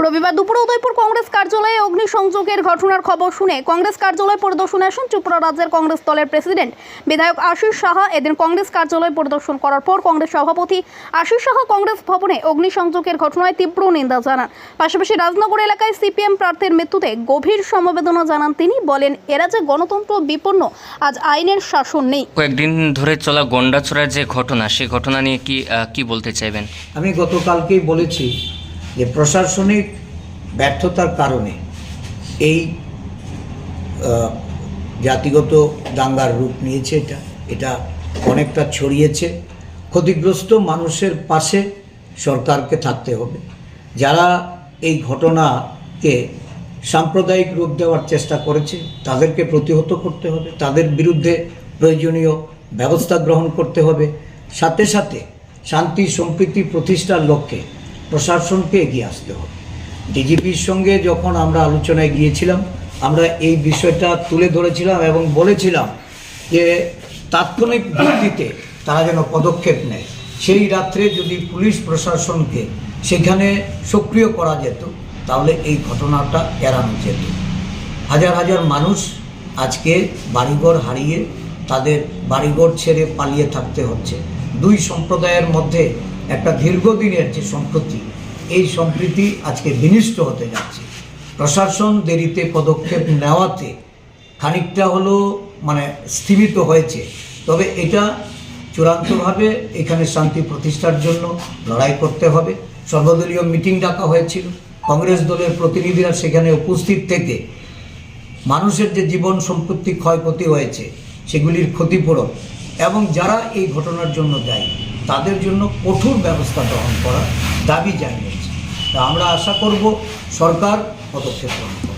রবিবার দুপুরে উদয়পুর কংগ্রেস কার্যালয়ে অগ্নিসংযোগের ঘটনার খবর শুনে কংগ্রেস কার্যালয় পরিদর্শনে আসেন ত্রিপুরা রাজ্যের কংগ্রেস দলের প্রেসিডেন্ট বিধায়ক আশিস সাহা। এদিন কংগ্রেস কার্যালয় পরিদর্শন করার পর কংগ্রেস সভাপতি আশিস সাহা কংগ্রেস ভবনে অগ্নিসংযোগের ঘটনায় তীব্র নিন্দা জানান। পাশাপাশি রাজনগর এলাকায় সিপিএম প্রার্থীর মৃত্যুতে গভীর সমবেদনা জানান তিনি। বলেন এরা যে গণতন্ত্র বিপন্ন আজ আইনের শাসন নেই। কয়েকদিন ধরে চলা গন্ডাচড়ার যে ঘটনা সেই ঘটনা নিয়ে কি কি বলতে চাইবেন? আমি গতকালকেই বলেছি যে প্রশাসনিক ব্যর্থতার কারণে এই জাতিগত দাঙ্গার রূপ নিয়েছে এটা। এটা অনেকটা ছড়িয়েছে। ক্ষতিগ্রস্ত মানুষের পাশে সরকারকে থাকতে হবে। যারা এই ঘটনাকে সাম্প্রদায়িক রূপ দেওয়ার চেষ্টা করেছে, তাদেরকে প্রতিহত করতে হবে। তাদের বিরুদ্ধে প্রয়োজনীয় ব্যবস্থা গ্রহণ করতে হবে। সাথে সাথে শান্তি, সম্প্রীতি প্রতিষ্ঠার লক্ষ্যে প্রশাসনকে এগিয়ে আসতে হবে। ডিজিপির সঙ্গে যখন আমরা আলোচনায় গিয়েছিলাম, আমরা এই বিষয়টা তুলে ধরেছিলাম এবং বলেছিলাম যে তাৎক্ষণিক ভিত্তিতে তারা যেন পদক্ষেপ নেয়। সেই রাত্রে যদি পুলিশ প্রশাসনকে সেখানে সক্রিয় করা যেত, তাহলে এই ঘটনাটা এড়ানো যেত। হাজার হাজার মানুষ আজকে বাড়িঘর হারিয়ে তাদের বাড়িঘর ছেড়ে পালিয়ে থাকতে হচ্ছে। দুই সম্প্রদায়ের মধ্যে একটা দীর্ঘদিনের যে সম্প্রতি, এই সম্প্রীতি আজকে বিনিষ্ট হতে যাচ্ছে। প্রশাসন দেরিতে পদক্ষেপ নেওয়াতে খানিকটা হলো মানে স্থিমিত হয়েছে। তবে এটা চূড়ান্তভাবে এখানে শান্তি প্রতিষ্ঠার জন্য লড়াই করতে হবে। সর্বদলীয় মিটিং ডাকা হয়েছিল। কংগ্রেস দলের প্রতিনিধিরা সেখানে উপস্থিত থেকে মানুষের যে জীবন সম্পত্তি ক্ষয়ক্ষতি হয়েছে, সেগুলির ক্ষতিপূরণ এবং যারা এই ঘটনার জন্য দায়ী, তাদের জন্য কঠোর ব্যবস্থা গ্রহণ করার দাবি জানিয়েছে। তা আমরা আশা করব সরকার পদক্ষেপ গ্রহণ